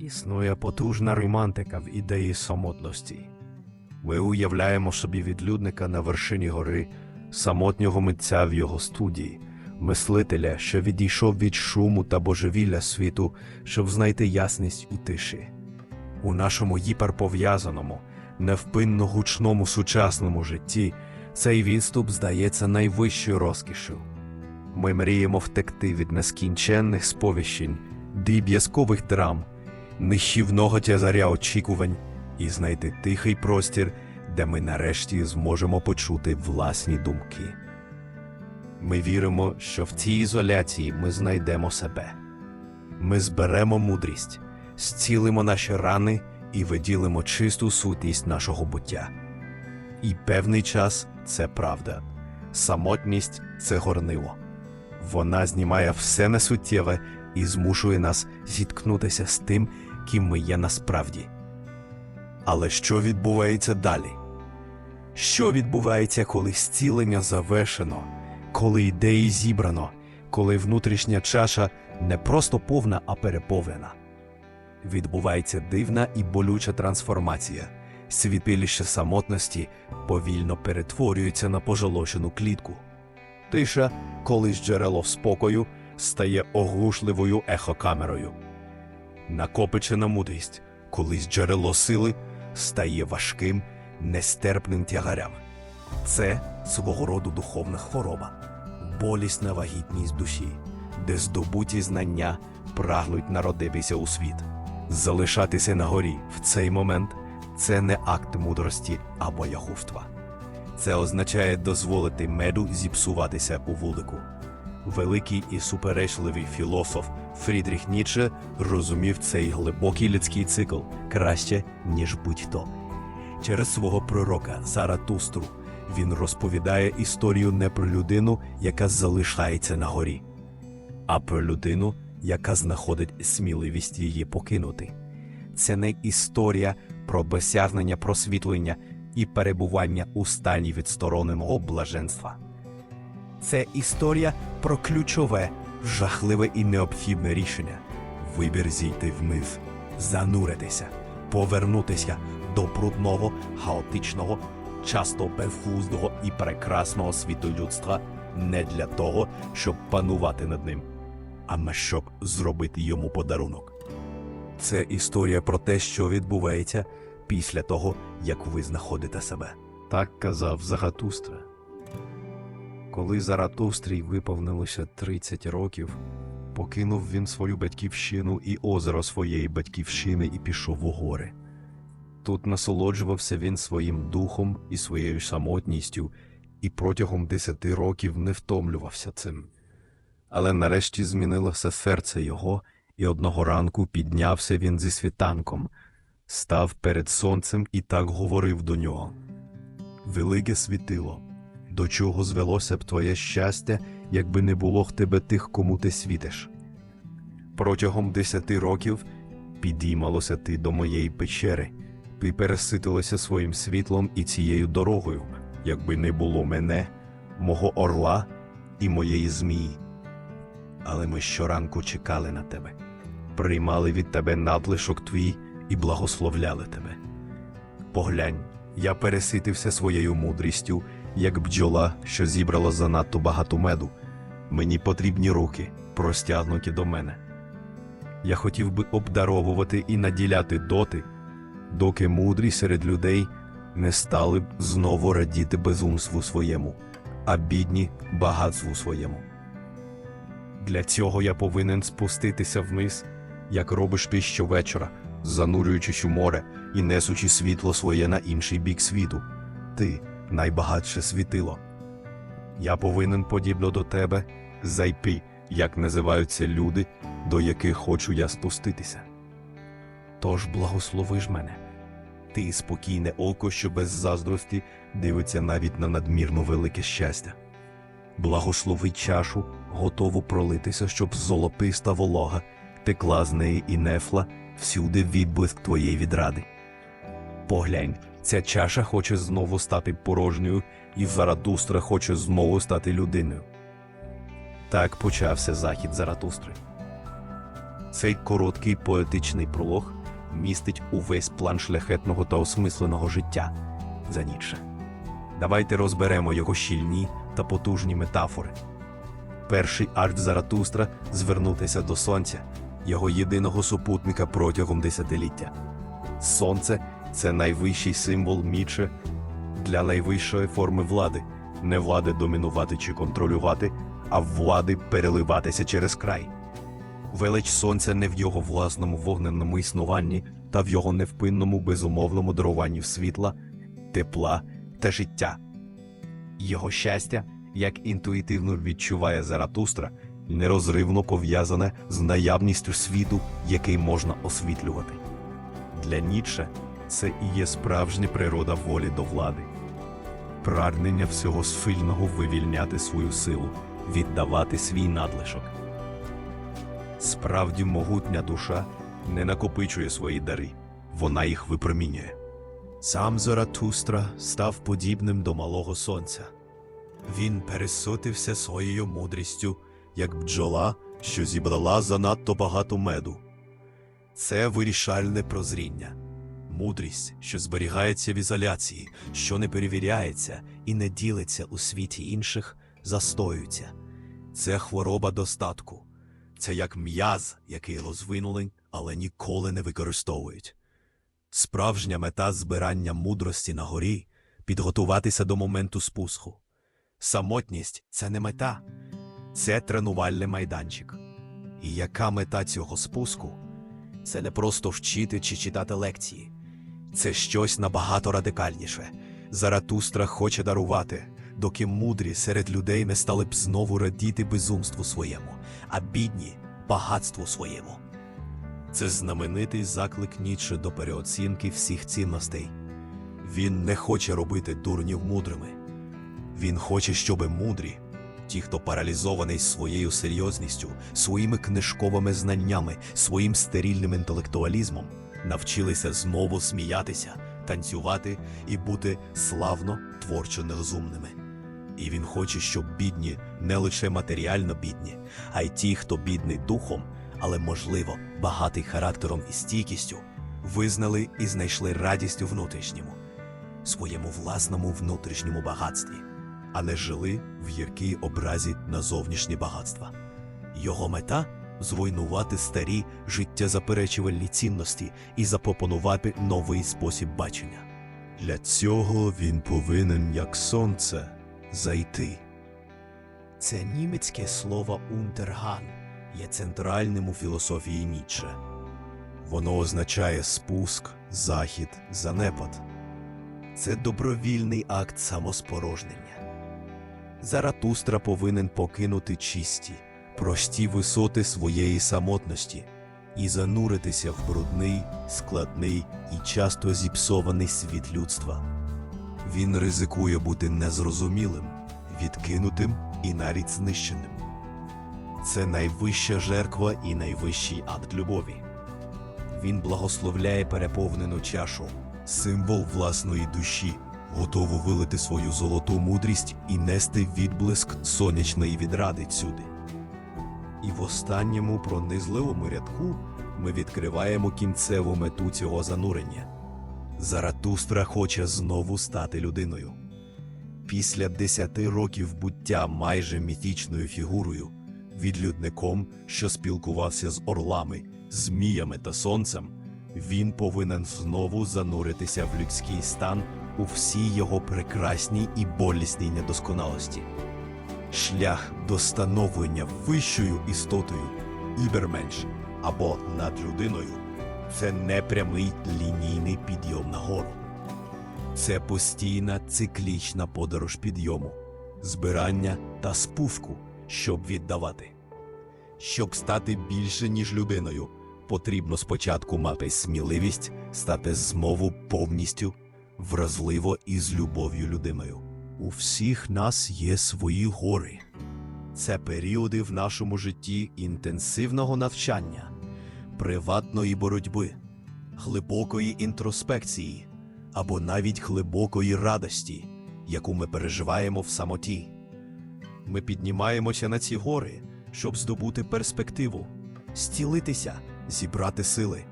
Існує потужна романтика в ідеї самотності. Ми уявляємо собі відлюдника на вершині гори, самотнього митця в його студії, мислителя, що відійшов від шуму та божевілля світу, щоб знайти ясність у тиші. У нашому гіперпов'язаному, невпинно гучному сучасному житті цей відступ здається найвищою розкішю. Ми мріємо втекти від нескінченних сповіщень, дріб'язкових драм, нищівного тязаря очікувань і знайти тихий простір, де ми нарешті зможемо почути власні думки. Ми віримо, що в цій ізоляції ми знайдемо себе. Ми зберемо мудрість, зцілимо наші рани і виділимо чисту сутність нашого буття. І певний час це правда. Самотність це горнило. Вона знімає все несуттєве і змушує нас зіткнутися з тим, ким ми є насправді. Але що відбувається далі? Що відбувається, коли зцілення завершено, коли ідеї зібрано, коли внутрішня чаша не просто повна, а переповнена? Відбувається дивна і болюча трансформація. Світилище самотності повільно перетворюється на пожолочену клітку. Тиша, колись джерело спокою, стає оглушливою ехокамерою. Накопичена мудрість, колись джерело сили, стає важким, нестерпним тягарям. Це свого роду духовна хвороба, болісна вагітність душі, де здобуті знання прагнуть народитися у світ. Залишатися на горі в цей момент це не акт мудрості або ягувства. Це означає дозволити меду зіпсуватися у вулику. Великий і суперечливий філософ Фрідріх Ніцше розумів цей глибокий людський цикл краще, ніж будь-хто. Через свого пророка Заратустру він розповідає історію не про людину, яка залишається на горі, а про людину, яка знаходить сміливість її покинути. Це не історія про досягнення просвітлення і перебування у стані відстороненого блаженства. Це історія про ключове, жахливе і необхідне рішення вибір зійти вниз, зануритися, повернутися до брудного, хаотичного, часто безглуздого і прекрасного світу людства не для того, щоб панувати над ним, а щоб зробити йому подарунок. Це історія про те, що відбувається після того, як ви знаходите себе. Так казав Загатустра. Коли Заратустрій виповнилося 30 років, покинув він свою батьківщину і озеро своєї батьківщини і пішов у гори. Тут насолоджувався він своїм духом і своєю самотністю, і протягом десяти років не втомлювався цим. Але нарешті змінилося серце його, і одного ранку піднявся він зі світанком, став перед сонцем і так говорив до нього: Велике світило, до чого звелося б твоє щастя, якби не було в тебе тих, кому ти світиш. Протягом десяти років підіймалося ти до моєї печери, ти переситилося своїм світлом і цією дорогою, якби не було мене, мого орла і моєї змії. Але ми щоранку чекали на тебе, приймали від тебе надлишок твій і благословляли тебе. Поглянь, я переситився своєю мудрістю, як бджола, що зібрала занадто багато меду. Мені потрібні руки, простягнуті до мене. Я хотів би обдаровувати і наділяти доти, доки мудрі серед людей не стали б знову радіти безумству своєму, а бідні багатству своєму. Для цього я повинен спуститися вниз, як робиш ти щовечора, занурюючись у море і несучи світло своє на інший бік світу. Ти найбагатше світило. Я повинен, подібно до тебе, зайти, як називаються люди, до яких хочу я спуститися. Тож благослови ж мене. Ти спокійне око, що без заздрості дивиться навіть на надмірно велике щастя. Благослови чашу, готову пролитися, щоб золотиста волога текла з неї і нефла всюди відблиск твоєї відради. Поглянь, ця чаша хоче знову стати порожньою, і Заратустра хоче знову стати людиною. Так почався захід Заратустри. Цей короткий поетичний пролог містить увесь план шляхетного та осмисленого життя за Ніцше. Давайте розберемо його щільні та потужні метафори. Перший акт Заратустра звернутися до сонця, його єдиного супутника протягом десятиліття. Сонце це найвищий символ Міче для найвищої форми влади, не влади домінувати чи контролювати, а влади переливатися через край. Велич сонця не в його власному вогненному існуванні та в його невпинному безумовному даруванні світла, тепла та життя. Його щастя, як інтуїтивно відчуває Заратустра, нерозривно пов'язане з наявністю світу, який можна освітлювати. Для Ніцше це і є справжня природа волі до влади, прагнення всього сильного вивільняти свою силу, віддавати свій надлишок. Справді могутня душа не накопичує свої дари, вона їх випромінює. Сам Заратустра став подібним до малого сонця. Він пересотився своєю мудрістю, як бджола, що зібрала занадто багато меду. Це вирішальне прозріння, мудрість, що зберігається в ізоляції, що не перевіряється і не ділиться у світі інших, застоюється. Це хвороба достатку. Це як м'яз, який розвинули, але ніколи не використовують. Справжня мета збирання мудрості на горі підготуватися до моменту спуску. Самотність це не мета, це тренувальний майданчик. І яка мета цього спуску? Це не просто вчити чи читати лекції, це щось набагато радикальніше. Заратустра хоче дарувати, доки мудрі серед людей не стали б знову радіти безумству своєму, а бідні багатству своєму. Це знаменитий заклик Ніцше до переоцінки всіх цінностей. Він не хоче робити дурнів мудрими. Він хоче, щоби мудрі, ті, хто паралізований своєю серйозністю, своїми книжковими знаннями, своїм стерильним інтелектуалізмом, навчилися знову сміятися, танцювати і бути славно творчо нерозумними. І він хоче, щоб бідні не лише матеріально бідні, а й ті, хто бідний духом, але, можливо, багатий характером і стійкістю, визнали і знайшли радість у внутрішньому, своєму власному внутрішньому багатстві, а не жили в гіркій образі на зовнішні багатства. Його мета зруйнувати старі життєзаперечувальні цінності і запропонувати новий спосіб бачення. Для цього він повинен, як сонце, зайти. Це німецьке слово «унтерган» є центральним у філософії Ніцше. Воно означає спуск, захід, занепад. Це добровільний акт самоспорожнення. Заратустра повинен покинути чисті, прості висоти своєї самотності і зануритися в брудний, складний і часто зіпсований світ людства. Він ризикує бути незрозумілим, відкинутим і навіть знищеним. Це найвища жертва і найвищий акт любові. Він благословляє переповнену чашу, символ власної душі, готову вилити свою золоту мудрість і нести відблиск сонячної відради сюди. І в останньому пронизливому рядку ми відкриваємо кінцеву мету цього занурення. Заратустра хоче знову стати людиною. Після десяти років буття майже міфічною фігурою, відлюдником, що спілкувався з орлами, зміями та сонцем, він повинен знову зануритися в людський стан у всій його прекрасній і болісній недосконалості. Шлях до становлення вищою істотою, іберменш або над людиною це не прямий лінійний підйом нагору. Це постійна циклічна подорож підйому, збирання та спуску, щоб віддавати. Щоб стати більше, ніж людиною, потрібно спочатку мати сміливість стати змову повністю вразливо і з любов'ю людиною. У всіх нас є свої гори. Це періоди в нашому житті інтенсивного навчання, приватної боротьби, глибокої інтроспекції або навіть глибокої радості, яку ми переживаємо в самоті. Ми піднімаємося на ці гори, щоб здобути перспективу, стілитися, зібрати сили.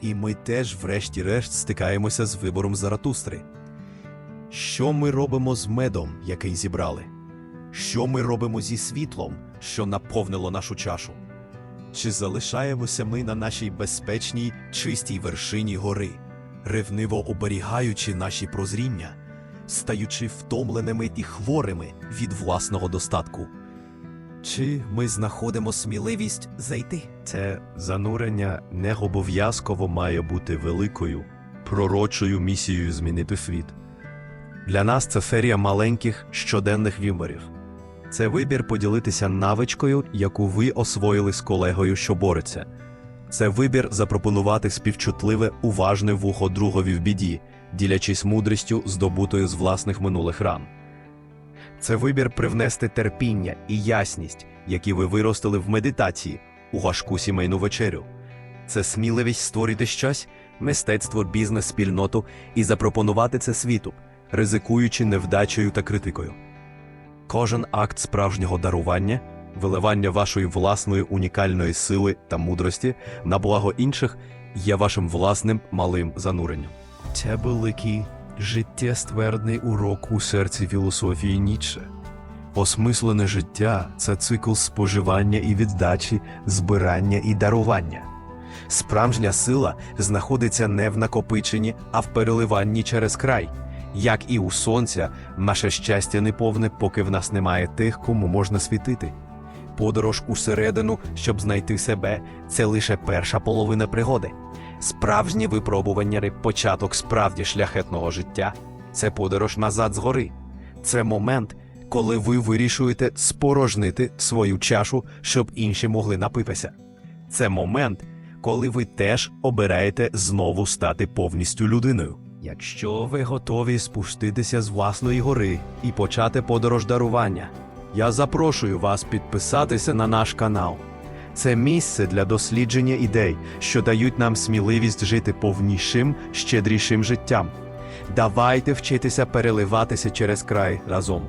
І ми теж, врешті-решт, стикаємося з вибором Заратустри. Що ми робимо з медом, який зібрали? Що ми робимо зі світлом, що наповнило нашу чашу? Чи залишаємося ми на нашій безпечній, чистій вершині гори, ревниво оберігаючи наші прозріння, стаючи втомленими і хворими від власного достатку? Чи ми знаходимо сміливість зайти? Це занурення не обов'язково має бути великою, пророчою місією змінити світ. Для нас це ферія маленьких щоденних виборів. Це вибір поділитися навичкою, яку ви освоїли з колегою, що бореться. Це вибір запропонувати співчутливе, уважне вухо другові в біді, ділячись мудрістю, здобутою з власних минулих ран. Це вибір привнести терпіння і ясність, які ви виростили в медитації у важку сімейну вечерю. Це сміливість створити щось, мистецтво, бізнес, спільноту і запропонувати це світу, ризикуючи невдачею та критикою. Кожен акт справжнього дарування, виливання вашої власної унікальної сили та мудрості на благо інших є вашим власним малим зануренням. Це великий життєствердний урок у серці філософії Ніцше. Осмислене життя це цикл споживання і віддачі, збирання і дарування. Справжня сила знаходиться не в накопиченні, а в переливанні через край. Як і у сонця, наше щастя не повне, поки в нас немає тих, кому можна світити. Подорож усередину, щоб знайти себе, це лише перша половина пригоди. Справжнє випробування – початок справді шляхетного життя це подорож назад з гори. Це момент, коли ви вирішуєте спорожнити свою чашу, щоб інші могли напитися. Це момент, коли ви теж обираєте знову стати повністю людиною. Якщо ви готові спуститися з власної гори і почати подорож дарування, я запрошую вас підписатися на наш канал. Це місце для дослідження ідей, що дають нам сміливість жити повнішим, щедрішим життям. Давайте вчитися переливатися через край разом.